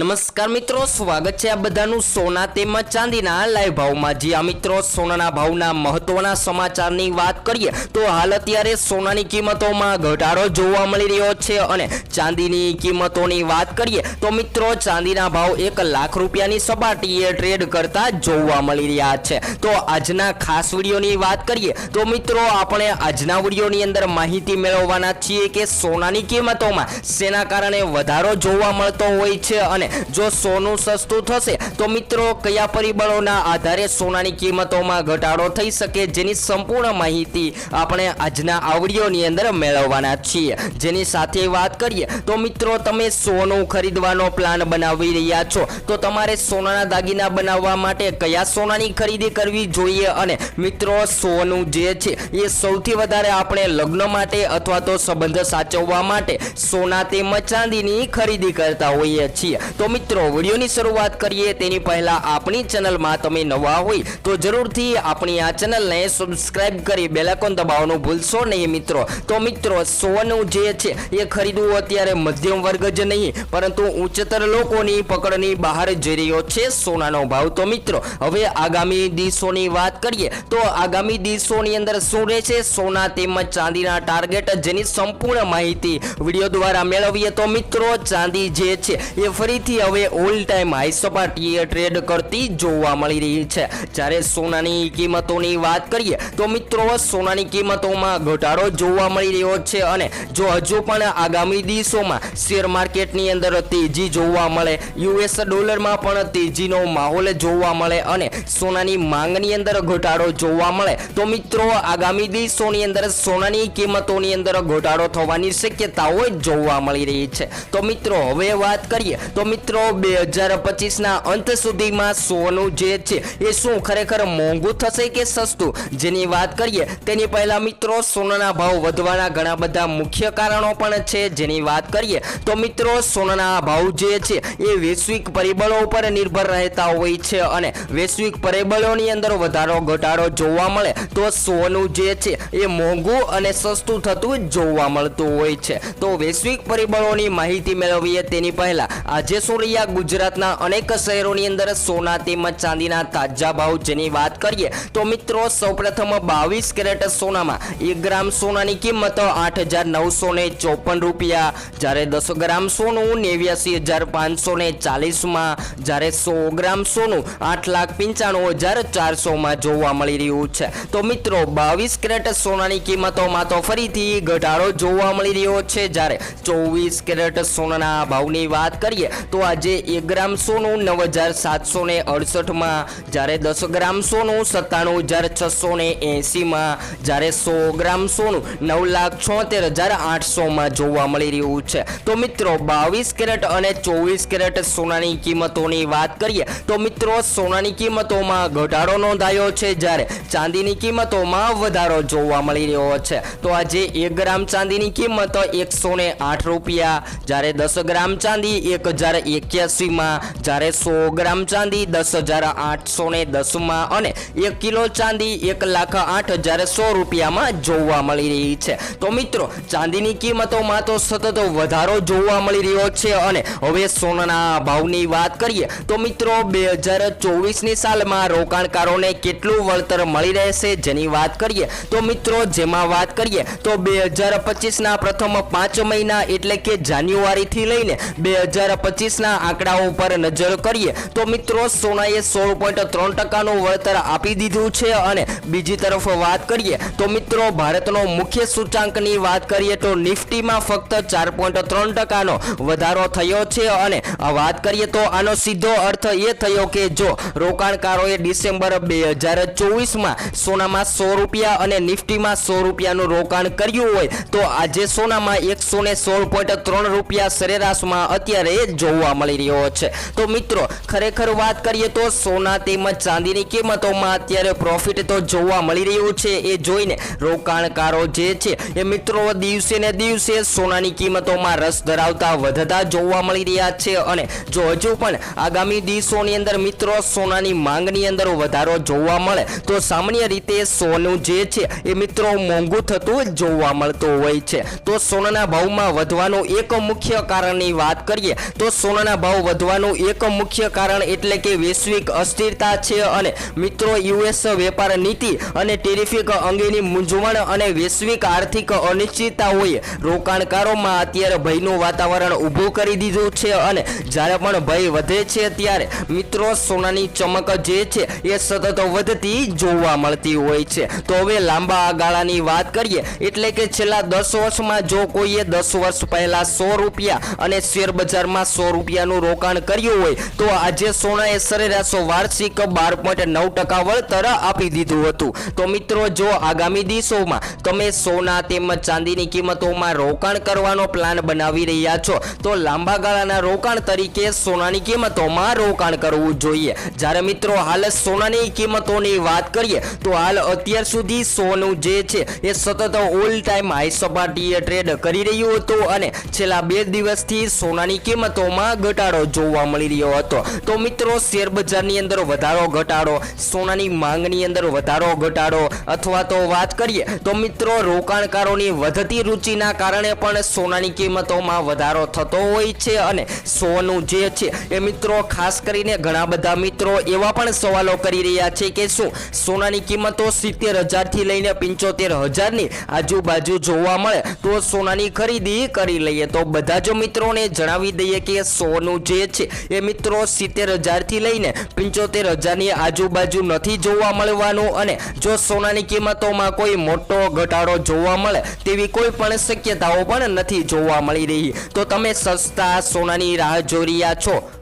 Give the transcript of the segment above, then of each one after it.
નમસ્કાર મિત્રો, સ્વાગત છે આ બધાનું સોના તેમજ ચાંદીના લાઈવ ભાવમાં. જે આ મિત્રો, સોનાના ભાવના મહત્વના સમાચારની વાત કરીએ, તો હાલ અત્યારે સોનાની કિંમતોમાં ઘટાડો જોવા મળી રહ્યો છે અને ચાંદીની કિંમતોની વાત કરીએ, તો મિત્રો ચાંદીના ભાવ એક લાખ રૂપિયાની સપાટીએ ટ્રેડ કરતા જોવા મળી રહ્યા છે. તો આજના ખાસ વિડીયોની વાત કરીએ, તો મિત્રો આપણે આજના વિડીયોની અંદર માહિતી મેળવવાના છીએ કે સોનાની કિંમતોમાં શેના કારણે વધારો જોવા મળતો હોય છે અને જો સોનું સસ્તું થશે, તો મિત્રો કયા પરિબળોના આધારે સોનાની કિંમતોમાં ઘટાડો થઈ શકે જેની સંપૂર્ણ માહિતી આપણે આજના આવડીઓની અંદર મેળવવાના છીએ. જેની સાથે વાત કરીએ, તો મિત્રો તમે સોનું ખરીદવાનો પ્લાન બનાવી રહ્યા છો. તો તમારે સોનાના દાગીના બનાવવા માટે કયા સોનાની ખરીદી કરવી જોઈએ અને મિત્રો સોનું જે છે, એ સૌથી વધારે આપણે લગ્ન માટે અથવા તો સંબંધ સાચવવા માટે સોના તેમજ ચાંદીની ખરીદી કરતા હોઈએ છીએ. તો મિત્રો, વિડીયોની શરૂઆત કરીએ. તેની પહેલા આપણી ચેનલમાં તમે નવા હોય તો જરૂરથી આપણી આ ચેનલને સબસ્ક્રાઇબ કરી બેલાકોન દબાવવાનું ભૂલશો નહીં મિત્રો. તો મિત્રો, સોનું જે છે એ ખરીદવું અત્યારે મધ્યમ વર્ગ જ નહીં, પરંતુ ઉચ્ચતર લોકોની પકડની બહાર જઈ રહ્યો છે સોનાનો ભાવ. તો મિત્રો, હવે આગામી દિવસોની વાત કરીએ તો આગામી દિવસોની અંદર શું રહેશે? સોના તેમજ ચાંદીના ટાર્ગેટ જેની સંપૂર્ણ માહિતી વીડિયો દ્વારા મેળવીએ તો મિત્રો, ચાંદી જે છે એ ફરીથી હવે ઓલ ટાઈમ હાઈ સપાટીએ ટ્રેડ કરતી જોવા મળી રહી છે. જ્યારે સોનાની કિંમતોની વાત કરીએ, તો મિત્રો, સોનાની કિંમતોમાં ઘટાડો જોવા મળી રહ્યો છે અને જો હજુ પણ આગામી દિવસોમાં શેર માર્કેટની અંદર તેજી જોવા મળે, યુએસ ડોલરમાં પણ તેજીનો માહોલ જોવા મળે અને સોનાની માંગની અંદર ઘટાડો જોવા મળે, તો મિત્રો, આગામી દિવસોની અંદર સોનાની કિંમતોની અંદર ઘટાડો થવાની શક્યતાઓ જોવા મળી રહી છે. તો મિત્રો, હવે વાત કરીએ, તો મિત્રો, બે હજાર પચીસના અંત સુધીમાં સોનું જે છે, એ શું ખરેખર મોંઘું થશે કે સસ્તું? જેની વાત કરીએ, તેની પહેલા મિત્રો, સોનાના ભાવ વધવાના ઘણા બધા મુખ્ય કારણો પણ છે. જેની વાત કરીએ, તો મિત્રો, સોનાના ભાવ જે છે, એ વૈશ્વિક પરિબળો ઉપર નિર્ભર રહેતા હોય છે અને વૈશ્વિક પરિબળોની અંદર વધારો ઘટાડો જોવા મળે, તો સોનું જે છે, એ મોંઘું અને સસ્તું થતું જોવા મળતું હોય છે. તો વૈશ્વિક પરિબળોની માહિતી મેળવીએ તેની પહેલા. આજે શું ગુજરાતના અનેક શહેરોની અંદર સોના તેમજ ચાંદીના તાજા ભાવ જેની વાત કરીએ તો મિત્રો સૌપ્રથમ બાવીસ કેરેટ સોનામાં એક ગ્રામ સોનાની કિંમત આઠ હજાર નવસો ને ચોપન રૂપિયા. જ્યારે દસ ગ્રામ સોનું નેવ્યાસી હજાર પાંચસો ને ચાલીસમાં. જ્યારે સો ગ્રામ સોનું આઠ લાખ પંચાણું હજાર ચારસોમાં જોવા મળી રહ્યું છે. તો મિત્રો બાવીસ કેરેટ સોનાની કિંમતોમાં તો ફરીથી ઘટાડો જોવા મળી રહ્યો છે. જ્યારે ચોવીસ કેરેટ સોનાના ભાવની વાત કરીએ તો આજે એક ગ્રામ સોનું નવ હજાર સાતસો ને અડસઠમાં, જ્યારે દસ ગ્રામ સોનું સત્તાણું હજાર છસો ને એંસીમાં જ્યારે સો ગ્રામ સોનું નવ લાખ છોતેર હજાર આઠસોમાં જોવા મળી રહ્યું છે. તો મિત્રો, બાવીસ કેરેટ અને ચોવીસ કેરેટ સોનાની કિંમતોની વાત કરીએ, તો મિત્રો, સોનાની કિંમતોમાં ઘટાડો નોંધાયો છે જ્યારે ચાંદીની કિંમતોમાં વધારો જોવા મળી રહ્યો છે. તો આજે એક ગ્રામ ચાંદીની કિંમત એકસો આઠ રૂપિયા, જ્યારે દસ ગ્રામ ચાંદી એક હજાર એક્યાસીમાં, જ્યારે સો ગ્રામ ચાંદી દસ હજાર આઠસો ને દસમાં અને એક કિલો ચાંદી એક લાખ આઠ હજાર સો રૂપિયામાં જોવા મળી રહી છે. તો મિત્રો, ચાંદીની કિંમતોમાં તો સતત વધારો જોવા મળી રહ્યો છે અને હવે સોનાના ભાવની વાત કરીએ, તો મિત્રો, બે હજાર ચોવીસની સાલમાં રોકાણકારોને કેટલું વળતર મળી રહેશે જેની વાત કરીએ, તો મિત્રો, જેમાં વાત કરીએ, તો બે હજાર પચીસના પ્રથમ પાંચ મહિના એટલે કે જાન્યુઆરીથી લઈને બે હજાર પચીસના આંકડાઓ પર નજર કરીએ તો મિત્રો સોનાએ સોળ પોઈન્ટ ત્રણ ટકાનું વળતર આપી દીધું છે અને બીજી તરફ વાત કરીએ તો મિત્રો ભારતનો મુખ્ય સૂચાંકની વાત કરીએ તો નિફ્ટીમાં ફક્ત ચાર પોઈન્ટ ત્રણ ટકાનો વધારો થયો છે અને વાત કરીએ તો આનો સીધો અર્થ એ થયો કે જો રોકાણકારોએ ડિસેમ્બર બે હજાર ચોવીસમાં સોનામાં સો રૂપિયા અને નિફ્ટીમાં સો રૂપિયાનું રોકાણ કર્યું હોય તો આજે સોનામાં એકસો ને સોળ પોઈન્ટ ત્રણ રૂપિયા સરેરાશમાં અત્યારે જોવા મળી રહ્યો છે. તો મિત્રો, ખરેખર વાત કરીએ તો સોના તેમજ ચાંદીની કિંમતોમાં અત્યારે પ્રોફિટ તો જોવા મળી રહ્યું છે. એ જોઈને રોકાણકારો જે છે, એ મિત્રો દિવસે ને દિવસે સોનાની કિંમતોમાં રસ ધરાવતા વધતા જોવા મળી રહ્યા છે અને જો હજુ પણ આગામી દિવસોની અંદર મિત્રો સોનાની માંગની અંદર વધારો જોવા મળે, તો સામાન્ય રીતે સોનું જે છે, એ મિત્રો મોંઘું થતું જોવા મળતું હોય છે. તો સોનાના ભાવમાં વધવાનું એક મુખ્ય કારણની વાત કરીએ, તો સોનાના ભાવ વધવાનું એક મુખ્ય કારણ એટલે કે વૈશ્વિક અસ્થિરતા છે અને મિત્રો, યુએસ વેપાર નીતિ અને ટેરિફિક અંગેની મૂંઝવણ અને વૈશ્વિક આર્થિક અનિશ્ચિતતાઓએ રોકાણકારોમાં અત્યારે ભયનું વાતાવરણ ઊભું કરી દીધું છે અને જ્યારે પણ ભય વધે છે ત્યારે મિત્રો, સોનાની ચમક જે છે એ સતત વધતી જોવા મળતી હોય છે. તો હવે લાંબા ગાળાની વાત કરીએ, એટલે કે છેલ્લા દસ વર્ષમાં જો કોઈએ દસ વર્ષ પહેલાં સો રૂપિયા અને શેર બજારમાં સો રૂપિયાનું રોકાણ કર્યું હોય તો આજે સોનાએ સરેરાશ વાર્ષિક બાર પોઈન્ટ નવ ટકા વળતર આપી દીધું હતું. તો મિત્રો, જો આગામી દિવસોમાં તમે સોના તેમજ ચાંદીની કિંમતોમાં રોકાણ કરવાનો પ્લાન બનાવી રહ્યા છો, તો લાંબા ગાળાના રોકાણ તરીકે સોનાની કિંમતોમાં રોકાણ કરવું જોઈએ. જ્યારે મિત્રો, હાલ સોનાની કિંમતોની વાત કરીએ, તો હાલ અત્યાર સુધી સોનું જે છે, એ સતત ઓલ ટાઈમ હાઈ સપાટીએ ટ્રેડ કરી રહ્યું હતું અને છેલ્લા બે દિવસથી સોનાની કિંમતોમાં ઘટાડો જોવા મળી રહ્યો હતો. તો મિત્રો શેર બજારની અંદર વધારો ઘટાડો, સોનાની માંગની અંદર વધારો ઘટાડો અથવા તો વાત કરીએ તો મિત્રો, રોકાણકારોની વધતી રુચિના કારણે પણ સોનાની કિંમતોમાં વધારો થતો હોય છે અને સોનું જે છે એ મિત્રો, ખાસ કરીને ઘણા બધા મિત્રો એવા પણ સવાલો કરી રહ્યા છે કે શું સોનાની કિંમતો સિત્તેર હજારથી લઈને પંચોતેર હજારની આજુબાજુ જોવા મળે તો સોનાની ખરીદી કરી લઈએ. તો બધા જ મિત્રોને જણાવી દઈએ કે સોનું જે છે એ મિત્રો સિત્તેર હજારથી લઈને પંચોતેર હજારની આજુબાજુ નથી જોવા મળવાનું અને જો સોનાની કિંમતોમાં કોઈ મોટો ઘટાડો જોવા મળે તેવી કોઈ પણ શક્યતાઓ પણ નથી જોવા મળી રહી. તો તમે સસ્તા સોનાની રાહ જોઈ રહ્યા છો.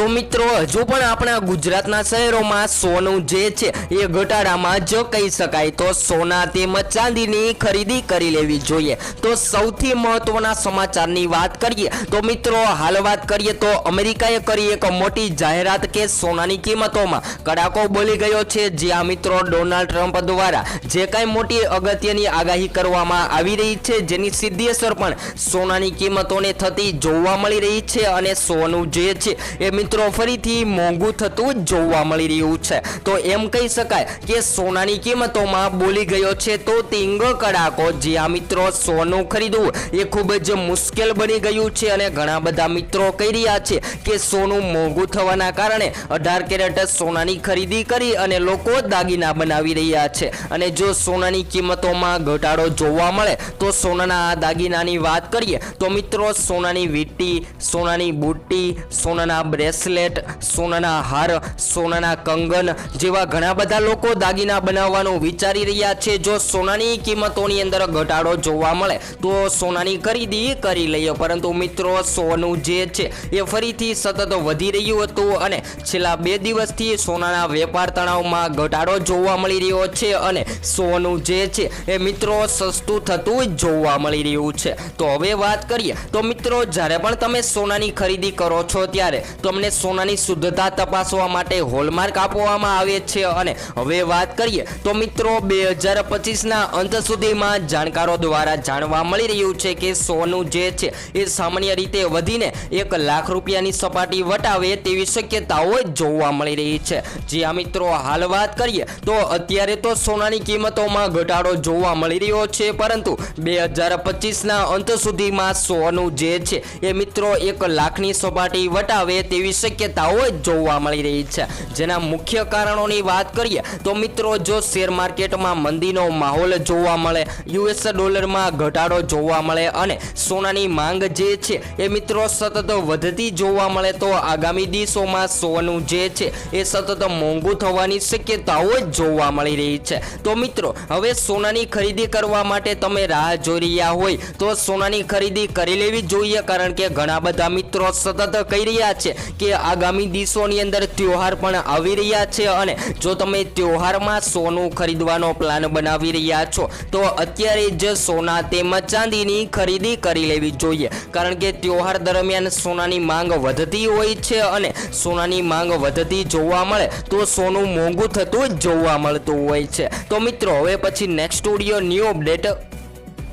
તો મિત્રો, હજુ પણ આપણા ગુજરાતના શહેરોમાં સોનું જે છે એ ઘટાડામાં જ કહી શકાય. તો સોના તેમજ ચાંદીની ખરીદી કરી લેવી જોઈએ. તો સૌથી મહત્વના સમાચારની વાત કરીએ, તો મિત્રો, હાલ વાત કરીએ તો અમેરિકાએ કરી એક મોટી જાહેરાત કે સોનાની કિંમતોમાં કડાકો બોલી ગયો છે. જ્યાં મિત્રો ડોનાલ્ડ ટ્રમ્પ દ્વારા જે કાંઈ મોટી અગત્યની આગાહી કરવામાં આવી રહી છે, જેની સીધી અસર પણ સોનાની કિંમતોને થતી જોવા મળી રહી છે અને સોનું જે છે એ મિત્રો ફરીથી મોંઘું થતું જોવા મળી રહ્યું છે. તો એમ કહી શકાય કે સોનાની કિંમતોમાં બોલી ગયો છે તો તિંગ કડાકો. જ્યાં મિત્રો, સોનું ખરીદવું એ ખૂબ જ મુશ્કેલ બની ગયું છે અને ઘણા બધા મિત્રો કહી રહ્યા છે કે સોનું મોંઘું થવાના કારણે અઢાર કેરેટ સોનાની ખરીદી કરી અને લોકો દાગીના બનાવી રહ્યા છે. અને જો સોનાની કિંમતોમાં ઘટાડો જોવા મળે તો સોનાના દાગીનાની વાત કરીએ તો મિત્રો, સોનાની વીંટી, સોનાની બુટ્ટી, સોનાના બ્રેસલેટ, સોનાના હાર, સોનાના કંગન જેવા ઘણા બધા લોકો દાગીના બનાવવાનું વિચારી રહ્યા છે. જો સોનાની કિંમતોની અંદર ઘટાડો જોવા મળે, તો સોનાની ખરીદી કરી લઈએ. પરંતુ મિત્રો, સોનું જે છે, એ ફરીથી સતત વધી રહ્યું હતું અને છેલ્લા બે દિવસથી સોનાના વેપાર તણાવમાં ઘટાડો જોવા મળી રહ્યો છે અને સોનું જે છે, એ મિત્રો સસ્તું થતું જોવા મળી રહ્યું છે. તો હવે વાત કરીએ. તો મિત્રો, જ્યારે પણ તમે સોનાની ખરીદી કરો છો ત્યારે તમને સોનાની શુદ્ધતા તપાસવા માટે હોલમાર્ક આપવામાં આવે છે. અને હવે વાત કરીએ તો મિત્રો બે હજાર પચીસના અંત સુધીમાં જાણકારો દ્વારા જાણવા મળી રહ્યું છે કે સોનું જે છે એ સામાન્ય રીતે વધીને એક લાખ રૂપિયાની સપાટી વટાવે તેવી શક્યતાઓ જોવા મળી રહી છે. જ્યાં મિત્રો, હાલ વાત કરીએ તો અત્યારે તો સોનાની કિંમતોમાં ઘટાડો જોવા મળી રહ્યો છે, પરંતુ બે હજાર પચીસના અંત સુધીમાં સોનું જે છે એ મિત્રો એક લાખની સપાટી વટાવે તેવી શક્યતાઓ જોવા મળી રહી છે. જેના મુખ્ય કારણોની વાત કરીએ તો મિત્રો, જો શેર માર્કેટમાં મંદીનો માહોલ જોવા મળે, યુએસ ડોલરમાં ઘટાડો જોવા મળે અને સોનાની માંગ જે છે એ મિત્રો સતત વધતી જોવા મળે, તો આગામી દિવસોમાં સોનું જે છે એ સતત મોંઘું થવાની શક્યતાઓ જોવા મળી રહી છે. તો મિત્રો, હવે સોનાની ખરીદી કરવા માટે તમે રાહ જોઈ રહ્યા હોય, તો સોનાની ખરીદી કરી લેવી જોઈએ, કારણ કે ઘણા બધા મિત્રો સતત કહી રહ્યા છે કે આગામી દિવસોની અંદર તહેવાર પણ આવી રહ્યા છે અને જો તમે ત્યોહારમાં સોનું ખરીદવાનો પ્લાન બનાવી રહ્યા છો, તો અત્યારે જ સોના તેમજ ચાંદીની ખરીદી કરી લેવી જોઈએ. કારણ કે ત્યોહાર દરમિયાન સોનાની માંગ વધતી હોય છે અને સોનાની માંગ વધતી જોવા મળે, તો સોનું મોંઘું થતું જોવા મળતું હોય છે. તો મિત્રો, હવે પછી નેક્સ્ટ સ્ટુડિયો ન્યૂ અપડેટ